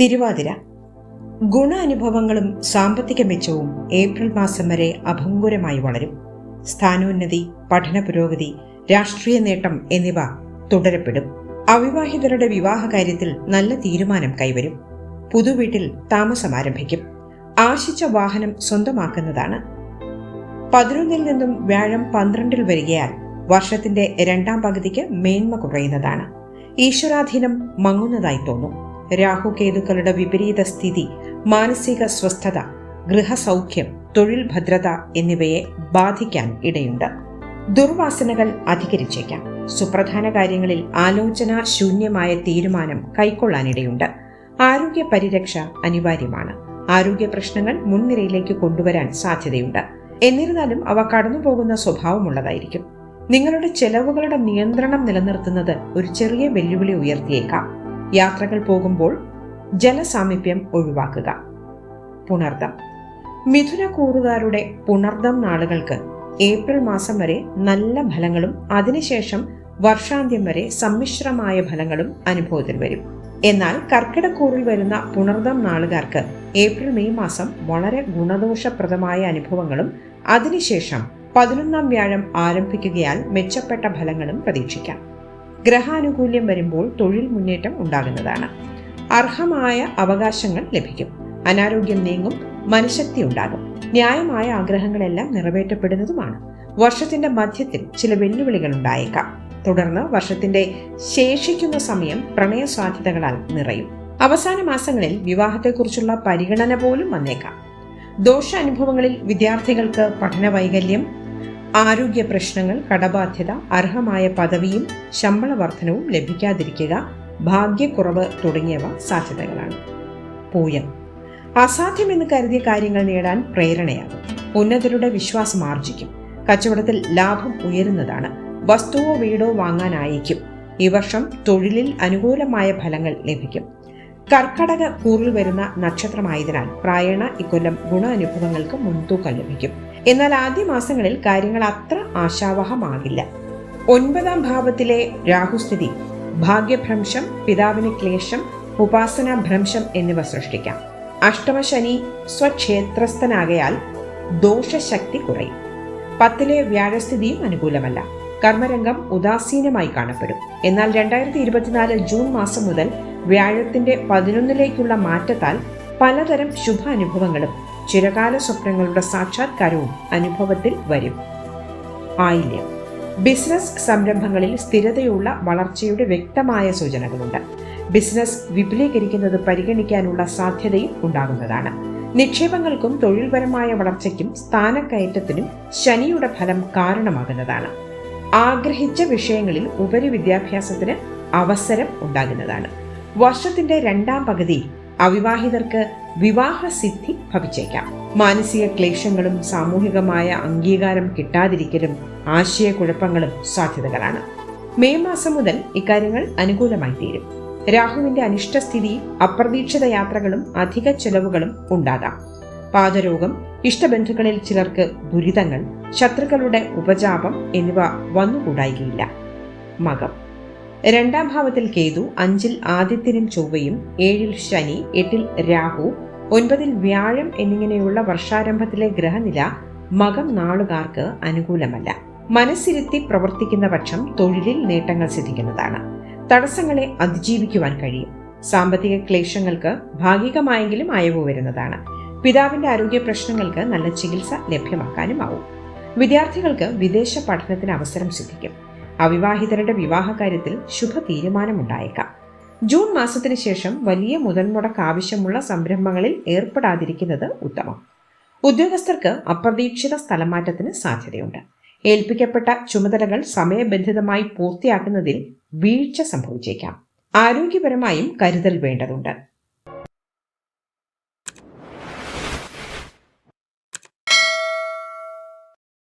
തിരുവാതിര. ഗുണ അനുഭവങ്ങളും സാമ്പത്തിക മെച്ചവും ഏപ്രിൽ മാസം വരെ അഭംഗുരമായി വളരും. സ്ഥാനോന്നതി പഠന പുരോഗതി രാഷ്ട്രീയ നേട്ടം എന്നിവ തുടരപ്പെടും. അവിവാഹിതരുടെ വിവാഹ കാര്യത്തിൽ നല്ല തീരുമാനം കൈവരും. പുതുവീട്ടിൽ താമസം ആരംഭിക്കും. ആശിച്ച വാഹനം സ്വന്തമാക്കുന്നതാണ്. പതിനൊന്നിൽ നിന്നും വ്യാഴം പന്ത്രണ്ടിൽ വരികയാൽ വർഷത്തിന്റെ രണ്ടാം പകുതിക്ക് മേന്മ കുറയുന്നതാണ്. ഈശ്വരാധീനം മങ്ങുന്നതായി തോന്നും. രാഹു കേതുക്കളുടെ വിപരീത സ്ഥിതി മാനസിക സ്വസ്ഥത ഗൃഹസൗഖ്യം തൊഴിൽ ഭദ്രത എന്നിവയെ ബാധിക്കാൻ ഇടയുണ്ട്. ദുർവാസനകൾ അധികരിച്ചേക്കാം. സുപ്രധാന കാര്യങ്ങളിൽ ആലോചന ശൂന്യമായ തീരുമാനം കൈക്കൊള്ളാനിടയുണ്ട്. ആരോഗ്യ പരിരക്ഷ അനിവാര്യമാണ്. ആരോഗ്യ പ്രശ്നങ്ങൾ മുൻനിരയിലേക്ക് കൊണ്ടുവരാൻ സാധ്യതയുണ്ട്. എന്നിരുന്നാലും അവ കടന്നുപോകുന്ന സ്വഭാവമുള്ളതായിരിക്കും. നിങ്ങളുടെ ചെലവുകളുടെ നിയന്ത്രണം നിലനിർത്തുന്നത് ഒരു ചെറിയ വെല്ലുവിളി ഉയർത്തിയേക്കാം. യാത്രകൾ പോകുമ്പോൾ ജലസാമീപ്യം ഒഴിവാക്കുക. പുണർദം. മിഥുന കൂറുകാരുടെ പുണർദം നാളുകൾക്ക് ഏപ്രിൽ മാസം വരെ നല്ല ഫലങ്ങളും അതിനുശേഷം വർഷാന്ത്യം വരെ സമ്മിശ്രമായ ഫലങ്ങളും അനുഭവത്തിൽ വരും. എന്നാൽ കർക്കിടക്കൂറിൽ വരുന്ന പുണർദം നാളുകാർക്ക് ഏപ്രിൽ മെയ് മാസം വളരെ ഗുണദോഷപ്രദമായ അനുഭവങ്ങളും അതിനുശേഷം പതിനൊന്നാം വ്യാഴം ആരംഭിക്കുകയാൽ മെച്ചപ്പെട്ട ഫലങ്ങളും പ്രതീക്ഷിക്കാം. ഗ്രഹാനുകൂല്യം വരുമ്പോൾ തൊഴിൽ മുന്നേറ്റം ഉണ്ടാകുന്നതാണ്. അർഹമായ അവകാശങ്ങൾ ലഭിക്കും. അനാരോഗ്യം നീങ്ങും മനഃശക്തി ഉണ്ടാകും. ന്യായമായ ആഗ്രഹങ്ങളെല്ലാം നിറവേറ്റപ്പെടുന്നതുമാണ്. വർഷത്തിന്റെ മധ്യത്തിൽ ചില വെല്ലുവിളികൾ ഉണ്ടായേക്കാം. തുടർന്ന് വർഷത്തിന്റെ ശേഷിക്കുന്ന സമയം പ്രണയ സാധ്യതകളാൽ നിറയും. അവസാന മാസങ്ങളിൽ വിവാഹത്തെക്കുറിച്ചുള്ള പരിഗണന പോലും വന്നേക്കാം. ദോഷ അനുഭവങ്ങളിൽ വിദ്യാർത്ഥികൾക്ക് പഠന വൈകല്യം ആരോഗ്യ പ്രശ്നങ്ങൾ കടബാധ്യത അർഹമായ പദവിയും ശമ്പള വർധനവും ലഭിക്കാതിരിക്കുക ഭാഗ്യക്കുറവ് തുടങ്ങിയവ സാധ്യതകളാണ്. പൂയം. അസാധ്യമെന്ന് കരുതിയ കാര്യങ്ങൾ നേടാൻ പ്രേരണയാകും. ഉന്നതരുടെ വിശ്വാസം ആർജിക്കും. കച്ചവടത്തിൽ ലാഭം ഉയരുന്നതാണ്. വസ്തുവോ വീടോ വാങ്ങാനായേക്കും ഈ വർഷം തൊഴിലിൽ അനുകൂലമായ ഫലങ്ങൾ ലഭിക്കും. കർക്കടക കൂറിൽ വരുന്ന നക്ഷത്രമായതിനാൽ പ്രായണ ഇക്കൊല്ലം ഗുണ അനുഭവങ്ങൾക്ക് മുൻതൂക്കം ലഭിക്കും. എന്നാൽ ആദ്യ മാസങ്ങളിൽ കാര്യങ്ങൾ അത്ര ആശാവഹമാകില്ല. ഒൻപതാം ഭാവത്തിലെ രാഹുസ്ഥിതി ഭാഗ്യഭ്രംശം പിതാവിന് ക്ലേശം ഉപാസന ഭ്രംശം എന്നിവ സൃഷ്ടിക്കാം. അഷ്ടമശനി സ്വക്ഷേത്രസ്ഥനാകയാൽ ദോഷശക്തി കുറയും. പത്തിലെ വ്യാഴസ്ഥിതിയും അനുകൂലമല്ല. കർമ്മരംഗം ഉദാസീനമായി കാണപ്പെടും. എന്നാൽ രണ്ടായിരത്തി ഇരുപത്തിനാല് ജൂൺ മാസം മുതൽ വ്യാഴത്തിന്റെ പതിനൊന്നിലേക്കുള്ള മാറ്റത്താൽ പലതരം ശുഭ അനുഭവങ്ങളും ചിരകാല സ്വപ്നങ്ങളുടെ സാക്ഷാത്കാരവും അനുഭവത്തിൽ വരും. ആയില്യം. ബിസിനസ് സംരംഭങ്ങളിൽ സ്ഥിരതയുള്ള വളർച്ചയുടെ വ്യക്തമായ സൂചനകളുണ്ട്. ബിസിനസ് വിപുലീകരിക്കുന്നത് പരിഗണിക്കാനുള്ള സാധ്യതയും ഉണ്ടാകുന്നതാണ്. നിക്ഷേപങ്ങൾക്കും തൊഴിൽപരമായ വളർച്ചയ്ക്കും സ്ഥാനക്കയറ്റത്തിനും ശനിയുടെ ഫലം കാരണമാകുന്നതാണ്. ആഗ്രഹിച്ച വിഷയങ്ങളിൽ ഉപരി വിദ്യാഭ്യാസത്തിന് അവസരം ഉണ്ടാകുന്നതാണ്. വർഷത്തിന്റെ രണ്ടാം പകുതി അവിവാഹിതർക്ക് വിവാഹസിദ്ധി ഭവിച്ചേക്കാം. മാനസിക ക്ലേശങ്ങളും സാമൂഹികമായ അംഗീകാരം കിട്ടാതിരിക്കലും ആശയക്കുഴപ്പങ്ങളും സാധ്യതകളാണ്. മെയ് മാസം മുതൽ ഇക്കാര്യങ്ങൾ അനുകൂലമായി തീരും. രാഹുവിന്റെ അനിഷ്ടസ്ഥിതി അപ്രതീക്ഷിത യാത്രകളും അധിക ചെലവുകളും ഉണ്ടാകാം. പാദരോഗം ഇഷ്ടബന്ധുക്കളിൽ ചിലർക്ക് ദുരിതങ്ങൾ ശത്രുക്കളുടെ ഉപജാപം എന്നിവ വന്നുകൂടായികയില്ല. മകം രണ്ടാം ഭാവത്തിൽ കേതു അഞ്ചിൽ ആദിത്യനും ചൊവ്വയും ഏഴിൽ ശനി എട്ടിൽ രാഹു ഒൻപതിൽ വ്യാഴം എന്നിങ്ങനെയുള്ള വർഷാരംഭത്തിലെ ഗ്രഹനില മകം നാളുകാർക്ക് അനുകൂലമല്ല. മനസ്സിരുത്തി പ്രവർത്തിക്കുന്ന പക്ഷം തൊഴിലിൽ നേട്ടങ്ങൾ സിദ്ധിക്കുന്നതാണ്. തടസ്സങ്ങളെ അതിജീവിക്കുവാൻ കഴിയും. സാമ്പത്തിക ക്ലേശങ്ങൾക്ക് ഭാഗികമായെങ്കിലും അയവ് വരുന്നതാണ്. പിതാവിന്റെ ആരോഗ്യ പ്രശ്നങ്ങൾക്ക് നല്ല ചികിത്സ ലഭ്യമാക്കാനുമാവും. വിദ്യാർത്ഥികൾക്ക് വിദേശ പഠനത്തിന് അവസരം സിദ്ധിക്കും. അവിവാഹിതരുടെ വിവാഹകാര്യത്തിൽ ശുഭ തീരുമാനമുണ്ടായേക്കാം ജൂൺ മാസത്തിന് ശേഷം വലിയ മുതൽ മുടക്ക് ആവശ്യമുള്ള സംരംഭങ്ങളിൽ ഏർപ്പെടാതിരിക്കുന്നത് ഉത്തമം. ഉദ്യോഗസ്ഥർക്ക് അപ്രതീക്ഷിത സ്ഥലമാറ്റത്തിന് സാധ്യതയുണ്ട്. ഏൽപ്പിക്കപ്പെട്ട ചുമതലകൾ സമയബന്ധിതമായി പൂർത്തിയാക്കുന്നതിൽ വീഴ്ച സംഭവിച്ചേക്കാം. ആരോഗ്യപരമായും കരുതൽ വേണ്ടതുണ്ട്.